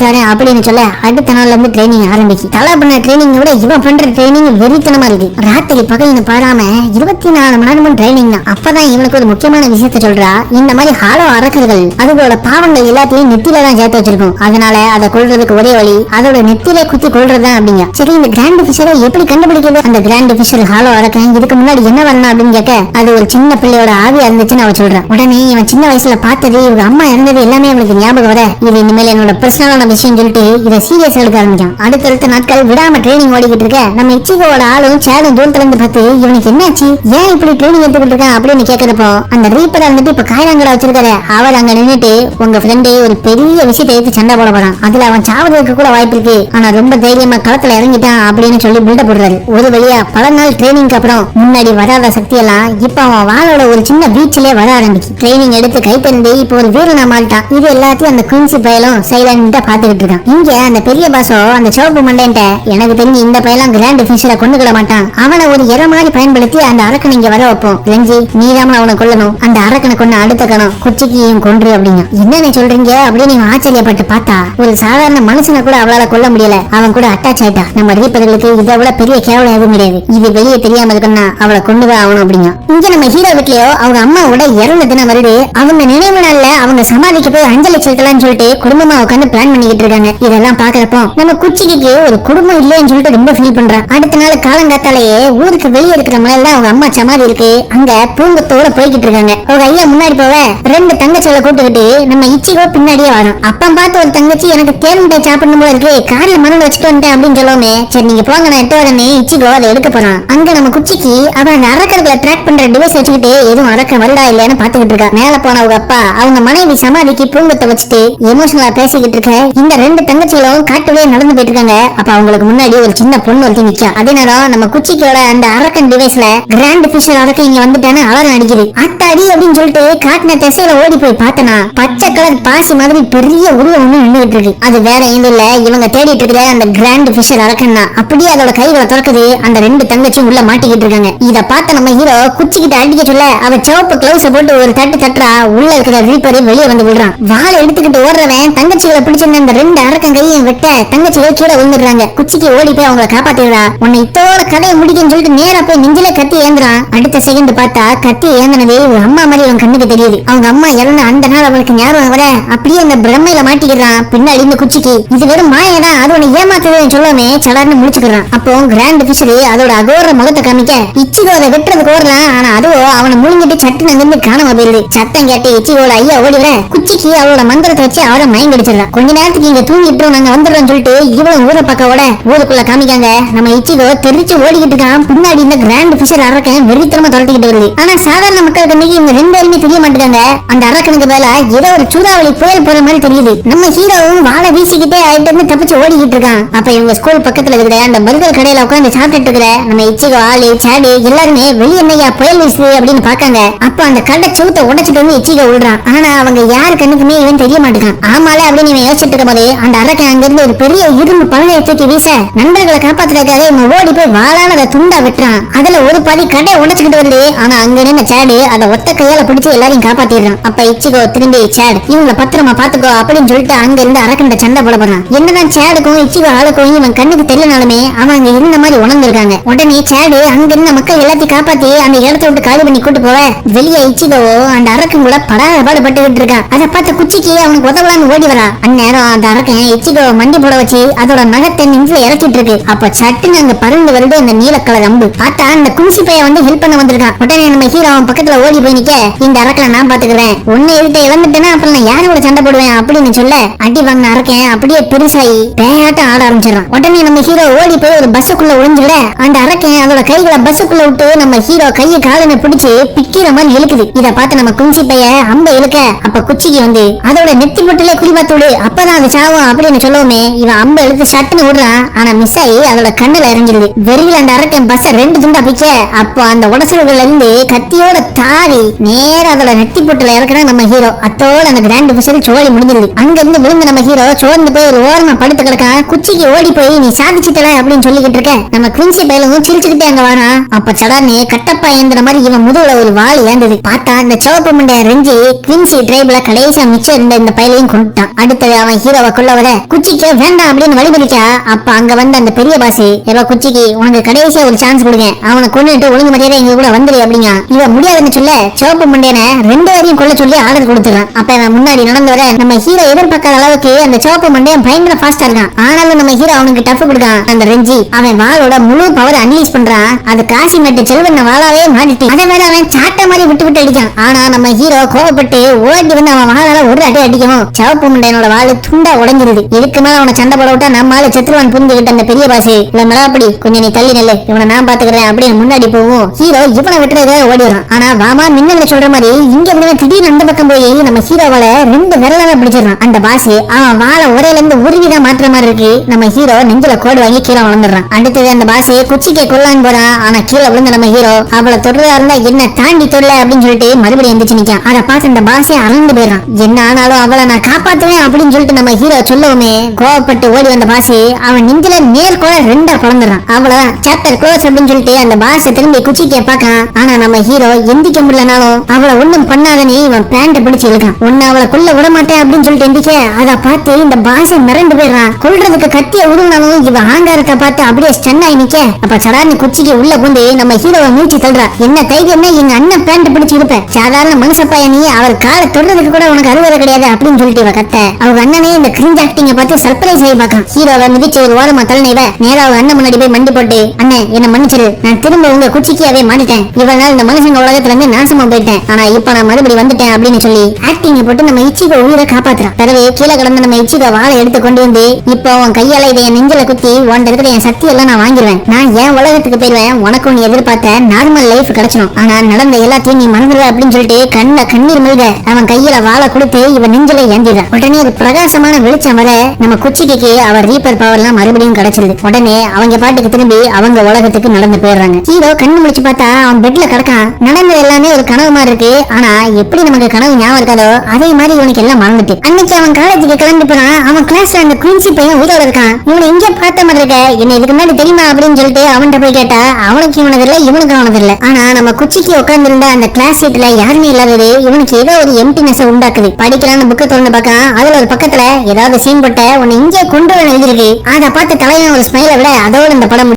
A: தரேன் அப்படின்னு சொல்ல அடுத்த நாள்ல இருந்து ட்ரைனிங் ஆரம்பிச்சு. தலை பண்ண ட்ரைனிங் விட இவன் பண்ற ட்ரைனிங் வெறித்தனமா இருக்கு. ராத்திரி பகலின்னு பாராம இருபத்தி நாலு மணி நேரமும் ட்ரைனிங் தான். அப்பதான் இவனுக்கு ஒரு முக்கியமான விஷயத்த சொல்றா. இந்த மாதிரி ஹாலோ அரக்கர்கள் அதுகளோட பாவங்கள் எல்லாத்தையும் நெத்தில தான் சேர்த்து வச்சிருக்கும். அதனால அதை கொள்றதுக்கு ஒரே வழி அதோட நெத்திலே குத்தி கொள்றதுதான் அப்படிங்க. சரி இந்த கிராண்ட் ஃபிஷரை எப்படி கண்டுபிடிக்கிறது? அந்த கிராண்ட் ஃபிஷர் ஹாலோ அரக்கன் இதுக்கு முன்னாடி என்ன வரணும் அப்படின்னு கேட்க அது ஒரு சின்ன பிள்ளையோட ஆவியா இருந்துச்சுன்னு அவ சொல்றான் உடனே இவன் சின்ன வயசுல பார்த்தது இவங்க அம்மா இறந்தது எல்லாமே அவனுக்கு ஞாபகம் வர இது இனிமேல் என்னோட பர்சனலான விஷயம் சொல்லிட்டு இதை சீரியஸ் எடுக்க ஆரம்பிச்சான். அடுத்தடுத்த நாட்கள் விடாம ட்ரைனிங் ஓடிக்கிட்டு இருக்க நம்ம இச்சிகோட ஆளும் சேடும் தூரத்துல இருந்து பார்த்து இவனுக்கு என்னாச்சு? ஏன் இப்படி ட்ரைனிங் எடுத்துக்கிட்டு இருக்கான் அப்படின்னு கேட்கறப்போ அந்த ரீப்பர் வந்துட்டு இப்ப காயலாங்கடா வச்சிருக்காரு. அவர் அங்க நின்னுட்டு உங்க ஃப்ரெண்டு ஒரு பெரிய விஷயத்தை எடுத்து சண்டை போட போறான். அதுல அவன் சாவதற்கு கூட வாய்ப்பு இருக்கு. ஆனா ரொம்ப தைரியமா களத்துல இறங்கிட்டான் அப்படின்னு சொல்லி பில்டப் போடுறாரு. ஒரு வழியா பல நாள் ட்ரைனிங்க்கு அப்புறம் முன்னாடி வராத சக்தி எல்லாம் இப்ப அவன் வாளோட ஒரு சின்ன பீச்சிலே வர ஆரம்பிச்சு ட்ரைனிங் எடுத்து கைப்பறிந்து இப்போ ஒரு வீரனா மாறிட்டான். இது எல்லாத்தையும் அந்த குயின்சி பயலும் சைலண்டா பாத்துக்கிட்டு இருக்கான். இங்க அந்த பெரிய பாசோ அந்த சிவப்பு மண்டைன்ட்ட எனக்கு தெரிஞ்சு இந்த பயலாம் கிராண்ட் ஃபிஷரை கொண்டுகிட மாட்டான். அவனை ஒரு இற மாதிரி பயன்படுத்தி அந்த அரக்கனை இங்க வர வைப்போம். ரஞ்சி நீதாம அவனை கொல்லணும். அந்த அரக்கனை கொண்டு அடுத்த கணம் குச்சிக்கையும் கொன்று அப்படிங்க என்ன நீ சொல்றீங்க அப்படின்னு நீங்க ஆச்சரியப்பட்டு பார்த்தா ஒரு சாதாரண மனுஷனை கூட அவளால கொல்ல முடியல. அவன் கூட அட்டாச் ஆயிட்டா நம்ம அவங்களுக்கு இதை விட பெரிய கேவலம் எதுவும் கிடையாது. இது வெளியே தெரியாம இருக்குன்னா அவளை கொண்டுதான் ஆகணும் அப்படிங்க இங்க நம்ம ஹீரோ வீட்லயோ அவங்க அம்மாவோட இறந்த தினம் வருது. அவங்க நினைவு நாள்ல அவங்க சமாதிக்கு போய் அஞ்சலி செலுத்தலாம்னு சொல்லிட்டு குடும்பமா உட்காந்து பிளான் பண்ணிக்கிட்டு இருக்காங்க. இதெல்லாம் பாக்குறப்போ நம்ம குச்சிக்கு ஒரு குடும்பம் இல்லைன்னு சொல்லிட்டு ரொம்ப ஃபீல் பண்றான். அடுத்த நாள் காலங்காத்தாலேயே ஊருக்கு வெளியே இருக்கிற மலையில அவங்க அம்மா சமாதி இருக்கு. அங்க பூங்கத்தோட போய்கிட்டு இருக்காங்க. அவங்க ஐயா முன்னாடி போவ ரெண்டு தங்கச்சிகளை கூட்டுக்கிட்டு நம்ம இச்சிகோ பின்னாடியே வரும் அப்பா பார்த்து ஒரு தங்கச்சி எனக்கு தேர்முட்டை சாப்பிடணும் போல இருக்கு. காரில் மணல் வச்சுட்டு வந்துட்டேன் அப்படின்னு சொல்லுவோமே சரி நீங்க நீங்க போங்க நான் எட்டு உடனே இச்சிகோ அதை எடுக்க போறான். அங்க நம்ம குச்சிக்கு அவன் அந்த ட்ராக் பண்ற டிவைஸ் வச்சுக்கிட்டு எதுவும் அறக்க வருடா இல்லையான்னு பாத்துக்கிட்டு இருக்கா. மேல போன அவங்க அப்பா அவங்க மனைவி சமாதிக்கு பூங்கத்தை வச்சுட்டு எமோஷனலா பேசிக்கிட்டு இருக்க. இந்த ரெண்டு தங்கச்சிகளும் காட்டுலயே நடந்து போயிட்டு இருக்காங்க. அப்ப அவங்களுக்கு முன்னாடி ஒரு சின்ன பொண்ணு ஒருத்தி நிக்கும் அதே நேரம் நம்ம குச்சிக்கோட அந்த அரக்கன் டிவைஸ்ல கிராண்ட் பிஷர் அரக்க இங்க வந்துட்டான்னு அவரம் அடிக்குது. அத்தாடி அப்படின்னு சொல்லிட்டு காட்டின திசையில ஓடி போய் பார்த்தனா பச்சை கலர் பாசி மாதிரி பெரிய உருவம் ஒண்ணு நின்றுட்டு இருக்கு. அது வேற எதுவும் இல்ல இவங்க தேடிட்டு இருக்கிற அந்த கிராண்ட் பிஷர் அரக்கன் தான் அப்படியே அதோட கைகளை திறக்குது. அந்த ரெண்டு தங்கச்சியும் உள்ள மாட்டிக்கிட்டு இருக்காங்க. இத பார்த்த நம்ம ஹீரோ குச்சிக்கிட்ட அடிக்க சொல்ல அவ சிவப்பு கிளவுஸ போட்டு ஒரு தட்டு தட்டுறா. உள்ள இருக்கிற ரீப்பரே வெளியே வந்து விடுறான். வாழை எடுத்துக்கிட்டு ஓடுறவன் தங்கச்சிகளை பிடிச்சிருந்த அந்த ரெண்டு அரக்கன் கையும் வெட்ட தங்கச்சிகள் கீழே விழுந்துடுறாங்க. குச்சிக்கு ஓடி போய் அவங்கள காப்பாத்திடுறா. உன்னை இத்தோட கதையை முடிக்கன்னு சொல்லிட்டு நேரா போய் நெஞ்சில கத்தி ஏந்துறான். அடுத்த செகண்ட் பார்த்தா கத்தி ஏந்தனவே ஒரு அம்மா மாதிரி அவன் கண்ணுக்கு தெரியுது. அவங்க அம்மா இறந்த அந்த நாள் அவளுக்கு ஞாபகம் வர அப்படியே அந்த பிரம்மையில மாட்டிக்கிறான் பின்னாடி இந்த குச்சிக்கு. இது வெறும் மாயதான். அது உன்னை ஏமாத்துதுன்னு சொல்லாமே சடார்னு முடிச்சுக்கிறான் அப்போ கிராண்ட் பிஷரி அதோட அகோர முகத்தை காமிக்க இச்சிகோ அதை வெட்டுறதுக்கு ஓடுறான் ஆனா அதுவோ அவனை முழுங்கிட்டு சட்டுன்னு நின்று காணாம போயிருது சத்தம் கேட்டு இச்சிகோட ஐயா ஓடி குச்சிக்கு அவளோட மந்திரத்தை வச்சு அவரை மைண்ட் அடிச்சிடறான் கொஞ்ச நேரத்துக்கு இங்க தூங்கிட்டு நாங்க வந்துடுறோம்னு சொல்லிட்டு இவ்வளவு ஊரை பக்கம் ஊருக்குள்ள காமிக்காங்க. நம்ம இச்சிகோ தெரிச்சு ஓடிக்கிட்டு இருக்கான். பின்னாடி இந்த கிராண்ட் பிஷர் அரக்கன் வெறித்தனமா துரத்திக்கிட்டு வருது ஆனா சாதாரண மக்களுக்கு இன்னைக்கு இவங்க ரெண்டு பேருமே தெரிய மாட்டேங்காங்க. அந்த அரக்கனுக்கு மேல ஏதோ ஒரு சூறாவளி புயல் போற மாதிரி தெரியுது. நம்ம ஹீரோவும் வாழை வீசிக்கிட்டே ஆயிட்டு இருந்து தப்பிச்சு ஓடிக்கிட்டு இருக்கான். அப்ப இவங்க ஸ்கூல் பக்கத்துல இருக்கிற அந்த பர்கர் கடையில உட்காந்து சாப்பிட்டுட்டு இருக்கிற நம்ம இச்சிகோ ஆளு சாடு எல்லாருமே வெளிய என்னையா புயல் வீசுது அப்படின்னு பாக்காங்க அப்ப அந்த கடை சவுத்த உடைச்சிட்டு வந்து இச்சிகோ விடுறான் ஆனா அவங்க யாரு கண்ணுக்குமே இவன் தெரிய மாட்டேங்கான் ஆமால அப்படின்னு இவன் யோசிச்சுட்டு போதே அந்த அரக்கன் அங்கிருந்து ஒரு பெரிய இரும்பு பழகையை தூக்கி வீச நண்பர்களை காப்பாத்துறதுக்காக இவன் ஓடி போய் வாழால அதை துண்டா வெட்டுறான். அதுல ஒரு பாதி கடை உடைச்சுக்கிட்டு வருது. ஆனா அங்க நின்ன சாடு அதை ஒத்த கையால பிடிச்சு எல்லாரையும் காப்பாத்திடுறான். அப்ப இச்சிகோ திரும்பி சேட் இவங்களை பத்திரமா பாத்துக்கோ அப்படின்னு சொல்லிட்டு அங்க இருந்து அரக்கண்ட சண்டை போட போறான். என்னதான் சேடுக்கும் இச்சிகோ ஆளுக்கும் இவன் கண்ணுக்கு உடனே அவன் அங்க இருந்த மாதிரி உணர்ந்திருக்காங்க. உடனே சேடு அங்க இருந்த மக்கள் எல்லாத்தையும் காப்பாத்தி அந்த இடத்த விட்டு காலி பண்ணி கூட்டு போவ. வெளியே இச்சிகோவோ அந்த அரக்கும் கூட படாத பாடுபட்டுக்கிட்டு இருக்கான் அதை பார்த்த குச்சிக்கு அவனுக்கு உதவலான்னு ஓடி வரா. அந்நேரம் அந்த அரக்கன் இச்சிகோவை மண்டி போட வச்சு அதோட நகத்தை நெஞ்சில இறக்கிட்டு இருக்கு. அப்ப சட்டுன்னு அங்க பறந்து வருது அந்த நீல கலர் அம்பு. பார்த்தா அந்த குன்சி பையன் வந்து ஹெல்ப் பண்ண வந்திருக்கான் உடனே நம்ம ஹீரோ அவன் பக்கத்துல ஓடி போய் நிக்க. இந்த அரக்கல நான் பாத்துக்கிறேன் உன்னை எதிர்த்து இழந்துட்டேன்னா அப்புறம் நான் யாரு கூட சண்டை போடுவேன் அப்படின்னு சொல்ல அடி வாங்கின அரக்கன் அப்படியே பெருசாயி பேயாட்டம் ஆட ஆரம்பிச்சிடறான். உடனே நம்ம ஹீரோ ஓடி போய் ஒரு பஸ்ஸுக்குள்ள ஒளிஞ்சுவிட அந்த அரக்கன் அதோட கைகளை பஸ்ஸுக்குள்ள விட்டு நம்ம ஹீரோ கையை காலனை பிடிச்சு பிக்கிற மாதிரி இழுக்குது. இத பார்த்து நம்ம குஞ்சி பைய அம்ப இழுக்க அப்ப குச்சிக்கு வந்து அதோட நெத்தி பொட்டுல குறிபாத்தோடு அப்பதான் அது சாவும் அப்படின்னு சொல்லுவோமே இவன் அம்ப இழுத்து சட்டுன்னு விடுறான் ஆனா மிஸ் ஆகி அதோட கண்ணுல இறங்கிடுது வெறியில் அந்த அரக்கன் பஸ் ரெண்டு துண்டா பிச்ச அப்போ அந்த உடசல்கள் இருந்து கத்தியோட தாவி நேர அதோட நெத்தி பொட்டுல இறக்குறா நம்ம ஹீரோ அத்தோட அந்த கிராண்ட் பிசரி சோழி முடிஞ்சிருது. அங்க இருந்து விழுந்த நம்ம ஹீரோ சோர்ந்து போய் ஒரு ஓரமா படுத்து கிடக்கான். குச்சிக்கு ஓடி போய் நீ சாதிச்சிட்டல அப்படின்னு சொல்லிக்கிட்டு இருக்க. நம்ம குவின்சி பயலவும் சிரிச்சுக்கிட்டே அங்க வரான் அப்ப சடான்னு கட்டப்பா ஏந்திர மாதிரி இவன் முதுகுல ஒரு வாள் ஏந்தது. பார்த்தா இந்த சிவப்பு மண்டைய ரெஞ்சி குவின்சி ட்ரைப்ல கடைசியா மிச்சம் இருந்த இந்த பயலையும் கொண்டுட்டான் அடுத்தது அவன் ஹீரோவை கொள்ள வர குச்சிக்கு வேண்டாம் அப்படின்னு வழிபடிச்சா அப்ப அங்க வந்த அந்த பெரிய பாசி ஏதோ குச்சிக்கு உனக்கு கடைசியா ஒரு சான்ஸ் கொடுங்க. அவனை கொண்டுட்டு ஒழுங்கு மரியாதை எங்க கூட வந்துரு அப்படிங்க இவன் முடியாதுன்னு சொல்ல சிவப்பு மண்டையனை ரெண்டு பேரையும் கொல்ல சொல்லி ஆர்டர் கொடுத்துறான் அப்ப இவன் முன்னாடி நடந்து வர நம்ம ஹீரோ எதிர்பார்க்காத அளவுக்கு அந்த சிவப்பு மண்டையன் பயங்கர ஃபாஸ்டா இருக்கான். ஆனாலும் நம்ம ஹீரோ அவனுக்கு டஃப் கொடுக்கான். அந்த ரெஞ்சி. அவன் வாளோட முழு பவர் அன்லீஸ் பண்றான். அது காசி மெட்டு செல்வன் வாளாவே மாறிட்டு. அதை வேற அவன் சாட்ட மாதிரி விட்டு விட்டு அடிக்கான் ஆனா நம்ம ஹீரோ கோவப்பட்டு ஓடி வந்து அவன் வாழால ஒரு அடி அடிக்கவும் சிவப்பு முண்டையனோட வாள் துண்டா உடஞ்சிருது. இதுக்கு மேல அவனை சண்டை போட விட்டா நம்மளால செத்துருவான் புரிஞ்சுக்கிட்ட அந்த பெரிய பாசி. இல்ல மிளாப்படி கொஞ்சம் நீ தள்ளி நெல்லு. இவனை நான் பாத்துக்கிறேன் அப்படின்னு முன்னாடி போவோம் ஹீரோ இவனை விட்டுறதுக்காக ஓடி வரான் ஆனா வாமா மின்னல சொல்ற மாதிரி இங்க இருந்து திடீர்னு அந்த பக்கம் போய் நம்ம ஹீரோவால ரெண்டு விரலால பிடிச்சிடறான். அந்த பாசி அவன் வாழை உரையில இருந்து உருவிதான் மாற்றுற மாதிரி இருக்கு. நம்ம ஹீரோ நெஞ்சில கோடு வாங்கி கீழே வளர்ந்துடுறான். அடுத்தது அந்த பாசு குச்சிக்கு கொல்லான்னு போறான் ஆனா கீழே விழுந்த நம்ம ஹீரோ அவளை தொடுறதா இருந்தா என்ன தாண்டி தொடல அப்படின்னு சொல்லிட்டு மறுபடியும் எந்திரிச்சு நிக்கான் அதை பார்த்து அந்த பாசே அறந்து போயிடறான். என்ன ஆனாலும் அவளை நான் காப்பாத்துவேன் அப்படின்னு சொல்லிட்டு நம்ம ஹீரோ சொல்லவுமே கோவப்பட்டு ஓடி வந்த பாசு அவன் நெஞ்சில நேர்கோல ரெண்டா பிளந்துடுறான் அவளை சாப்டர் க்ளோஸ் அப்படின்னு சொல்லிட்டு அந்த பாச திரும்பி குச்சிக்க பாக்கான் ஆனா நம்ம ஹீரோ எந்திக்க முடியலனாலும் அவளை ஒண்ணும் பண்ணாதனே இவன் பேண்ட பிடிச்சு இழுக்கான் ஒன்னு அவளை கொல்ல விட மாட்டேன் அப்படின்னு சொல்லிட்டு எந்திக்க அதை பார்த்து இந்த பாசை மிரண்டு போயிடுறான். கொல்றதுக்கு கத்திய உருவினாலும் இவன் ஆங்கார ஆங்காரத்தை பார்த்து அப்படியே ஸ்டன் ஆகி நிக்க. அப்ப சடார்னு குச்சிக்கு உள்ள புந்து நம்ம ஹீரோவை மூச்சு தள்ளுறா என்ன தைரியம்னா எங்க அண்ணன் பேண்ட் பிடிச்சு இருப்பேன் சாதாரண மனுஷப்பா நீ அவர் காலை தொடுறதுக்கு கூட உனக்கு அறுவதை கிடையாது அப்படின்னு சொல்லிட்டு இவ கத்த. அவங்க அண்ணனே இந்த கிரிஞ்ச் ஆக்டிங்க பார்த்து சர்ப்ரைஸ் ஆகி பார்க்கலாம் ஹீரோவை மிதிச்சு ஒரு ஓரமா தள்ளினவ. நேரா அவங்க அண்ணன் முன்னாடி போய் மண்டி போட்டு அண்ணன் என்ன மன்னிச்சிரு. நான் திரும்ப உங்க குச்சிக்கு அதே மாட்டிட்டேன். இவ்வளவு நாள் இந்த மனுஷங்க உலகத்துல இருந்து நாசமா போயிட்டேன். ஆனா இப்ப நான் மறுபடி வந்துட்டேன் அப்படின்னு சொல்லி ஆக்டிங்க போட்டு நம்ம இச்சிகோ உயிரை காப்பாத்துறான். பிறகு கீழே கிடந்த நம்ம இச்சிகோ வாழை எடுத்து கொண்டு வந்து இப்போ உன் கையால இதை நெஞ்சில குத்தி அந்த இடத்துல என் சக்தி எல்லாம் நான் வாங்கிடுவேன் நான் என் உலகத்துக்கு போயிடுவேன் உனக்கு நீ எதிர்பார்த்த நார்மல் லைஃப் கிடைச்சிடும் ஆனா நடந்த எல்லாத்தையும் நீ மறந்துடுவ அப்படின்னு சொல்லிட்டு கண்ண கண்ணீர் மல்க அவன் கையில வாழை கொடுத்து இவன் நெஞ்சில ஏந்திடுறான். உடனே ஒரு பிரகாசமான வெளிச்சம் வர நம்ம குச்சிக்கு அவர் ரீப்பர் பவர் எல்லாம் மறுபடியும் கிடைச்சிருது. உடனே அவங்க பாட்டுக்கு திரும்பி அவங்க உலகத்துக்கு நடந்து போயிடுறாங்க. ஹீரோ கண்ணு முடிச்சு பார்த்தா அவன் பெட்ல கிடக்கான். நடந்தது எல்லாமே ஒரு கனவு மாதிரி இருக்கு. ஆனா எப்படி நமக்கு கனவு ஞாபகம் இருக்காதோ அதே மாதிரி இவனுக்கு எல்லாம் மறந்துட்டு. அன்னைக்கு அவன் காலேஜுக்கு கிளம்பி போனா அவன் கிளாஸ்ல அந்த குயின்சி பையன் உயிரோட இருக்கான். இவனை எங்க பார்த்த மாதிரி இருக்க என்ன இதுக்கு முன்னாடி தெரியுமா அப்படின்னு சொல்லிட்டு அவன்கிட்ட போய் கேட்டா அவனுக்கு இவனது இல்ல இவனுக்கு அவனது இல்ல. ஆனா நம்ம குச்சிக்கு உட்கார்ந்திருந்த அந்த கிளாஸ் சீட்ல யாருமே இல்லாதது இவனுக்கு ஏதோ ஒரு எம்டினஸ் உண்டாக்குது. படிக்கலாம்னு புக்கை திறந்து பார்க்கான் அதுல ஒரு பக்கத்துல ஏதாவது சீன் போட்ட உன்னை இங்கே கொண்டு வர எழுதிருக்கு அதை பார்த்து தலைவன் ஒரு ஸ்மைல விட அதோட இந்த படம்